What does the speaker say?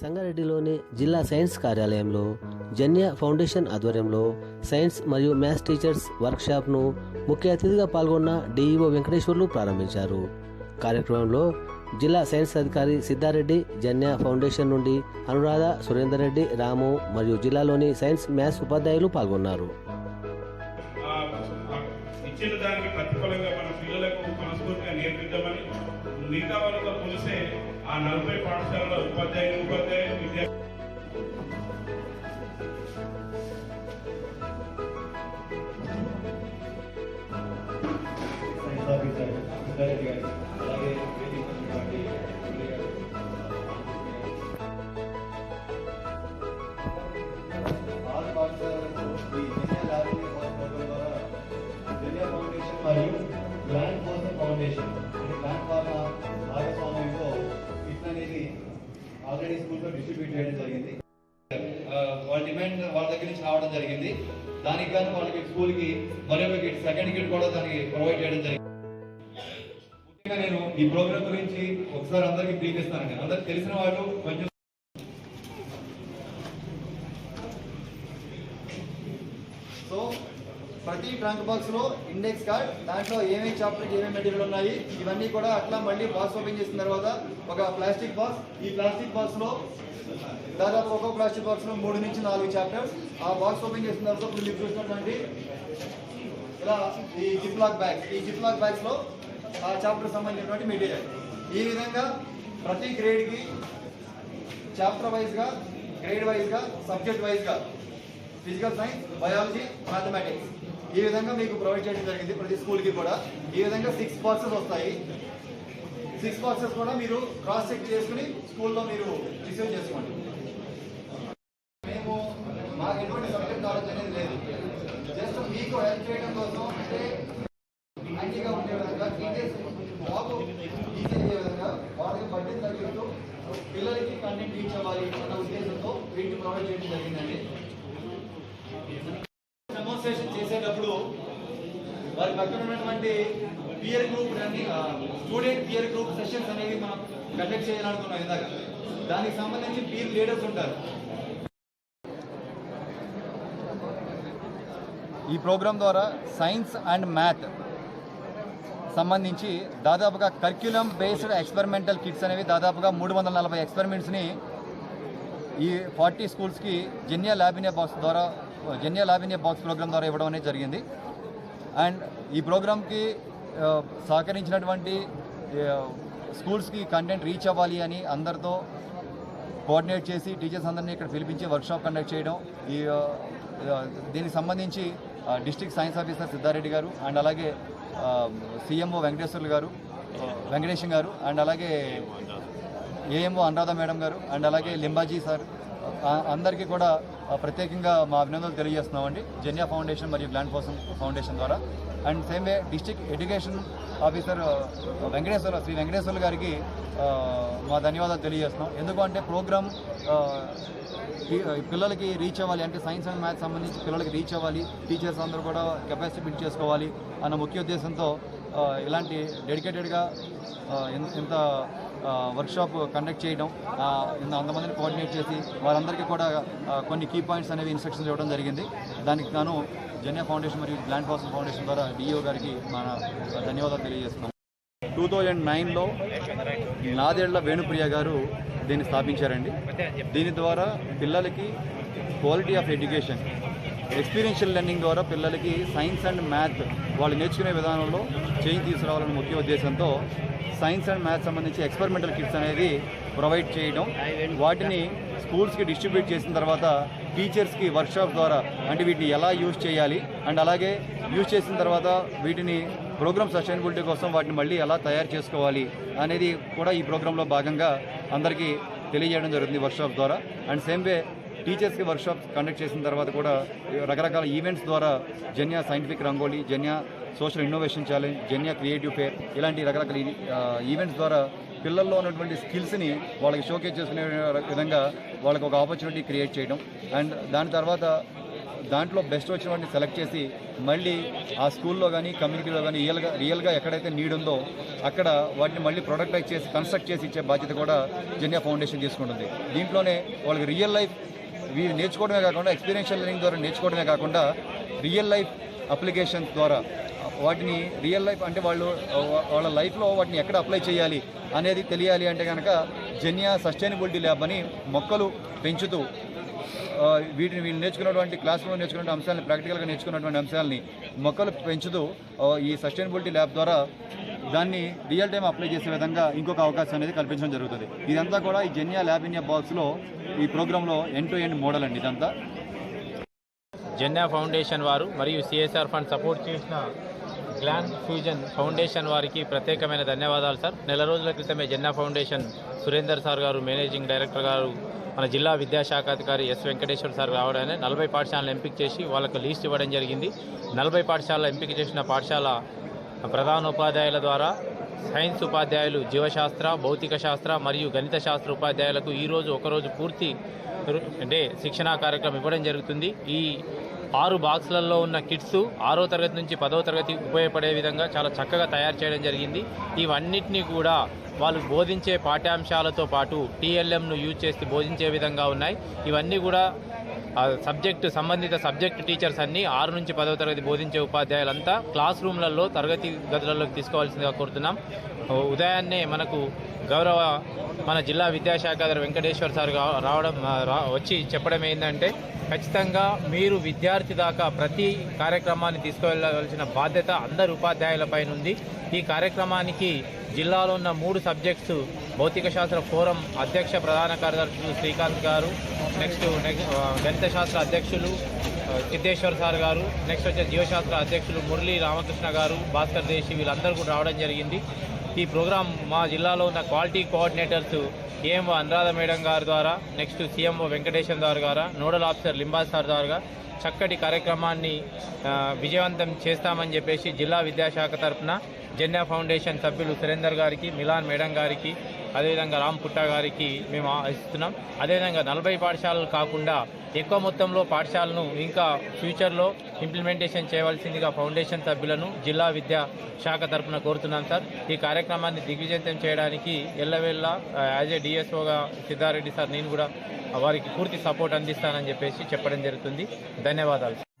సంగారెడ్డిలోని జిల్లా సైన్స్ కార్యాలయంలో జన్య ఫౌండేషన్ ఆధ్వర్యంలో సైన్స్ మరియు మ్యాథ్స్ టీచర్స్ వర్క్షాప్ను ముఖ్య అతిథిగా పాల్గొన్న డిఈఓ వెంకటేశ్వర్లు ప్రారంభించారు. కార్యక్రమంలో జిల్లా సైన్స్ అధికారి సిద్ధారెడ్డి జన్య ఫౌండేషన్ నుండి అనురాధ సురేందర్ రెడ్డి రాము మరియు జిల్లాలోని సైన్స్ మ్యాథ్స్ ఉపాధ్యాయులు పాల్గొన్నారు. ఇచ్చిన దానికి ప్రతిఫలంగా మన పిల్లలకు మనస్ఫూర్తిగా నేర్పిద్దామని మిగతా వాళ్ళతో పోలిస్తే ఆ నలభై పాఠశాలల ఉపాధ్యాయులు ఉపాధ్యాయులు విద్యా ఆల్రెడీ స్కూల్లో డిస్ట్రిబ్యూట్ చేయడం జరిగింది. వాళ్ళ డిమాండ్ వాళ్ళ దగ్గర నుంచి రావడం జరిగింది. దానికి గాను వాళ్ళకి స్కూల్కి మరొక కిట్ సెకండ్ కిట్ కూడా దానికి ప్రొవైడ్ చేయడం జరిగింది. ముఖ్యంగా నేను ఈ ప్రోగ్రామ్ గురించి ఒకసారి అందరికి బ్రీఫ్ ఇస్తాను అందరికి తెలిసిన వాళ్ళు కొంచెం ప్రతి ట్రంక్ బాక్స్లో ఇండెక్స్ కార్డ్ దాంట్లో ఏమేమి చాప్టర్ ఏమేమి మెటీరియల్ ఉన్నాయి ఇవన్నీ కూడా అట్లా మళ్ళీ బాక్స్ ఓపెన్ చేసిన తర్వాత ఒక ప్లాస్టిక్ బాక్స్ ఈ ప్లాస్టిక్ బాక్స్లో దాదాపు ఒక్కొక్క ప్లాస్టిక్ బాక్స్లో మూడు నుంచి నాలుగు చాప్టర్స్ ఆ బాక్స్ ఓపెన్ చేసిన తర్వాత ఇప్పుడు మీరు చూసినటువంటి ఇలా ఈ జిప్ లాక్ బ్యాగ్స్ ఈ జిప్ లాక్ బ్యాగ్స్లో ఆ చాప్టర్ సంబంధించినటువంటి మెటీరియల్ ఈ విధంగా ప్రతి గ్రేడ్కి చాప్టర్ వైజ్గా గ్రేడ్ వైజ్గా సబ్జెక్ట్ వైజ్గా ఫిజికల్ సైన్స్ బయాలజీ మ్యాథమెటిక్స్ ఈ విధంగా మీకు ప్రొవైడ్ చేయడం జరిగింది ప్రతి స్కూల్కి కూడా. ఈ విధంగా సిక్స్ బాక్సెస్ వస్తాయి. సిక్స్ బాక్సెస్ కూడా మీరు క్రాస్ చెక్ చేసుకుని స్కూల్లో మీరు రిసీవ్ చేసుకోండి. మేము మాకు ఎటువంటి సబ్జెక్ట్ నాలెడ్జ్ అనేది లేదు. జస్ట్ మీకు హెల్ప్ చేయడం కోసం అంటే మంచిగా ఉండే విధంగా టీచర్స్ జాబ్ టీచర్ అయ్యే విధంగా వాళ్ళకి బడ్జెట్ తగ్గిస్తూ పిల్లలకి కంటెంట్ రీచ్ అవ్వాలి అన్న ఉద్దేశంతో వీటిని ప్రొవైడ్ చేయడం జరిగిందండి. వారి పక్కన ఉన్నటువంటి peer group student peer group sessions అనేవి మనం కండక్ట్ చేయాలనుకున్నాం ఇందాక. దానికి సంబంధించి పీర్ లీడర్స్ ఉంటారు. ఈ ప్రోగ్రాం ద్వారా సైన్స్ అండ్ మ్యాథ్ సంబంధించి దాదాపుగా కర్క్యులం బేస్డ్ ఎక్స్పెరిమెంటల్ కిట్స్ అనేవి దాదాపుగా మూడు వందల నలభై ఎక్స్పెరిమెంట్స్ని ఈ ఫార్టీ స్కూల్స్కి జెన్యా లాబినియా బాక్స్ ద్వారా జెన్యా లాబినియా బాక్స్ ప్రోగ్రామ్ ద్వారా ఇవ్వడం అనేది జరిగింది. అండ్ ఈ ప్రోగ్రామ్కి సహకరించినటువంటి స్కూల్స్కి కంటెంట్ రీచ్ అవ్వాలి అని అందరితో కోఆర్డినేట్ చేసి టీచర్స్ అందరినీ ఇక్కడ పిలిపించి వర్క్షాప్ కండక్ట్ చేయడం ఈ దీనికి సంబంధించి డిస్టిక్ సైన్స్ ఆఫీసర్ సిద్ధారెడ్డి గారు అండ్ అలాగే సీఎంఓ వెంకటేశ్వర్లు గారు వెంకటేశం గారు అండ్ అలాగే AMO Anuradha madam garu and అలాగే లింబాజీ సార్ అందరికీ కూడా ప్రత్యేకంగా మా అభినందనలు తెలియజేస్తున్నామండి. జెన్యా ఫౌండేషన్ మరియు గ్లాండ్ ఫోసం ఫౌండేషన్ ద్వారా. And same way district education officer Venkateswara Shri Venkateswarlu గారికి మా ధన్యవాదాలు తెలియజేస్తున్నాం. ఎందుకంటే ప్రోగ్రామ్ పిల్లలకి రీచ్ అవ్వాలి. అంటే సైన్స్ అండ్ మ్యాథ్స్ సంబంధించి పిల్లలకి రీచ్ అవ్వాలి. టీచర్స్ అందరూ కూడా కెపాసిటీ బిల్డ్ చేసుకోవాలి అన్న ముఖ్య ఉద్దేశంతో ఇలాంటి డెడికేటెడ్గా ఇంత వర్క్షాప్ కండక్ట్ చేయడం అంతమందిని కోఆర్డినేట్ చేసి వారందరికీ కూడా కొన్ని కీ పాయింట్స్ అనేవి ఇన్స్ట్రక్షన్స్ ఇవ్వడం జరిగింది. దానికి గాను జన్యా ఫౌండేషన్ మరియు గ్లాండ్ ఫాసన్ ఫౌండేషన్ ద్వారా డిఓ గారికి మన ధన్యవాదాలు తెలియజేస్తున్నాం. టూ థౌజండ్ నైన్లో నాదేళ్ళ వేణుప్రియ గారు దీన్ని స్థాపించారండి. దీని ద్వారా పిల్లలకి quality of education experiential learning ద్వారా పిల్లలకి సైన్స్ అండ్ మ్యాథ్ వాళ్ళు నేర్చుకునే విధానంలో చేంజ్ తీసుకురావాలనే ముఖ్య ఉద్దేశంతో సైన్స్ అండ్ మ్యాథ్స్ సంబంధించి ఎక్స్పెరిమెంటల్ కిట్స్ అనేది ప్రొవైడ్ చేయడం. వాటిని స్కూల్స్కి డిస్ట్రిబ్యూట్ చేసిన తర్వాత టీచర్స్కి వర్క్షాప్ ద్వారా అంటే వీటిని ఎలా యూజ్ చేయాలి అండ్ అలాగే యూజ్ చేసిన తర్వాత వీటిని ప్రోగ్రామ్ సస్టైనబిలిటీ కోసం వాటిని మళ్ళీ ఎలా తయారు చేసుకోవాలి అనేది కూడా ఈ ప్రోగ్రాంలో భాగంగా అందరికీ తెలియజేయడం జరుగుతుంది వర్క్షాప్ ద్వారా. అండ్ సేమ్ వే టీచర్స్కి వర్క్షాప్ కండక్ట్ చేసిన తర్వాత కూడా రకరకాల ఈవెంట్స్ ద్వారా Janya scientific rangoli Janya social innovation challenge Janya creative fair ఇలాంటి రకరకాల ఈవెంట్స్ ద్వారా పిల్లల్లో ఉన్నటువంటి స్కిల్స్ని వాళ్ళకి షోకేజ్ చేసుకునే విధంగా వాళ్ళకి ఒక ఆపర్చునిటీ క్రియేట్ చేయడం. అండ్ దాని తర్వాత దాంట్లో బెస్ట్ వచ్చిన వాటిని సెలెక్ట్ చేసి మళ్ళీ ఆ స్కూల్లో కానీ కమ్యూనిటీలో కానీ రియల్గా రియల్గా ఎక్కడైతే నీడ్ ఉందో అక్కడ వాటిని మళ్ళీ ప్రొడక్టైజ్ చేసి కన్స్ట్రక్ట్ చేసి ఇచ్చే బాధ్యత కూడా జన్యా ఫౌండేషన్ తీసుకుంటుంది. దీంట్లోనే వాళ్ళకి రియల్ లైఫ్ వీరు నేర్చుకోవడమే కాకుండా ఎక్స్పీరియన్షియల్ లెర్నింగ్ ద్వారా నేర్చుకోవడమే కాకుండా రియల్ లైఫ్ అప్లికేషన్స్ ద్వారా వాటిని రియల్ లైఫ్ అంటే వాళ్ళు వాళ్ళ లైఫ్లో వాటిని ఎక్కడ అప్లై చేయాలి అనేది తెలియాలి అంటే కనుక జెన్యా సస్టైనబిలిటీ ల్యాబ్ అని మొక్కలు పెంచుతూ వీటిని వీళ్ళు నేర్చుకున్నటువంటి క్లాస్లో నేర్చుకున్న అంశాలని ప్రాక్టికల్గా నేర్చుకున్నటువంటి అంశాలని మొక్కలు పెంచుతూ ఈ సస్టైనబిలిటీ ల్యాబ్ ద్వారా దాన్ని రియల్ టైం అప్లై చేసే విధంగా ఇంకొక అవకాశం అనేది కల్పించడం జరుగుతుంది. ఇదంతా కూడా ఈ జెన్యా ల్యాబ్ ఇండియా బాక్స్లో ఈ ప్రోగ్రాంలో ఎండ్ టు ఎండ్ మోడల్ అండి ఇదంతా. జెన్యా ఫౌండేషన్ వారు మరియు సిఎస్ఆర్ ఫండ్ సపోర్ట్ చేసిన గ్లాన్ ఫ్యూజన్ ఫౌండేషన్ వారికి ప్రత్యేకమైన ధన్యవాదాలు సార్. నెల రోజుల క్రితమే Janya foundation Surender sir garu managing director garu మన జిల్లా విద్యాశాఖ అధికారి ఎస్ వెంకటేశ్వర సార్ రావడానే నలభై పాఠశాలను ఎంపిక చేసి వాళ్ళకు లీస్ట్ ఇవ్వడం జరిగింది. నలభై పాఠశాల ఎంపిక చేసిన పాఠశాల ప్రధానోపాధ్యాయుల ద్వారా సైన్స్ ఉపాధ్యాయులు జీవశాస్త్ర భౌతిక శాస్త్ర మరియు గణిత శాస్త్ర ఉపాధ్యాయులకు ఈరోజు ఒకరోజు పూర్తి అంటే శిక్షణా కార్యక్రమం ఇవ్వడం జరుగుతుంది. ఈ ఆరు బాక్సులలో ఉన్న కిట్స్ ఆరో తరగతి నుంచి పదవ తరగతి ఉపయోగపడే విధంగా చాలా చక్కగా తయారు చేయడం జరిగింది. ఇవన్నిటినీ కూడా వాళ్ళు బోధించే పాఠ్యాంశాలతో పాటు టీఎల్ఎంను యూజ్ చేసి బోధించే విధంగా ఉన్నాయి. ఇవన్నీ కూడా సబ్జెక్టు సంబంధిత సబ్జెక్ట్ టీచర్స్ అన్ని ఆరు నుంచి పదవ తరగతి బోధించే ఉపాధ్యాయులంతా క్లాస్ రూమ్లలో తరగతి గదులలోకి తీసుకోవాల్సిందిగా కోరుతున్నాం. ఉదయాన్నే మనకు గౌరవ మన జిల్లా విద్యాశాఖ వెంకటేశ్వర వెంకటేశ్వర్ సార్ రావడం వచ్చి చెప్పడం ఏంటంటే ఖచ్చితంగా మీరు విద్యార్థి దాకా ప్రతి కార్యక్రమాన్ని తీసుకువెళ్ళవలసిన బాధ్యత అందరు ఉపాధ్యాయులపైన ఉంది ఈ కార్యక్రమానికి జిల్లాలో ఉన్న మూడు సబ్జెక్ట్స్ భౌతిక శాస్త్ర ఫోరం అధ్యక్ష ప్రధాన కార్యదర్శులు శ్రీకాంత్ గారు నెక్స్ట్ నెక్స్ట్ గణితశాస్త్ర అధ్యక్షులు ఆ, సిద్ధేశ్వర్ సార్ గారు నెక్స్ట్ వచ్చే జీవశాస్త్ర అధ్యక్షులు మురళీ రామకృష్ణ గారు భాస్కర్ దేశి వీళ్ళందరూ కూడా రావడం జరిగింది. ఈ ప్రోగ్రాం మా జిల్లాలో ఉన్న quality coordinators AMO Anuradha madam గారి ద్వారా నెక్స్ట్ సీఎంఓ వెంకటేశ్వర్ గారు ద్వారా నోడల్ ఆఫీసర్ లింబా సార్ ద్వారా చక్కటి కార్యక్రమాన్ని విజయవంతం చేస్తామని చెప్పేసి జిల్లా విద్యాశాఖ తరఫున జెన్యా ఫౌండేషన్ సభ్యులు సురేందర్ గారికి మిలాన్ మేడం గారికి అదేవిధంగా రామ్ పుట్టా గారికి మేము ఆశిస్తున్నాం. అదేవిధంగా నలభై పాఠశాలలు కాకుండా ఎక్కువ మొత్తంలో పాఠశాలను ఇంకా ఫ్యూచర్లో ఇంప్లిమెంటేషన్ చేయవలసిందిగా ఫౌండేషన్ సభ్యులను జిల్లా విద్యా శాఖ తరఫున కోరుతున్నాం సార్. ఈ కార్యక్రమాన్ని దిగ్విజంతం చేయడానికి ఎల్లవేళ యాజ్ ఏ డిఎస్ఓగా సిద్ధారెడ్డి సార్ నేను కూడా వారికి పూర్తి సపోర్ట్ అందిస్తానని చెప్పేసి చెప్పడం జరుగుతుంది. ధన్యవాదాలు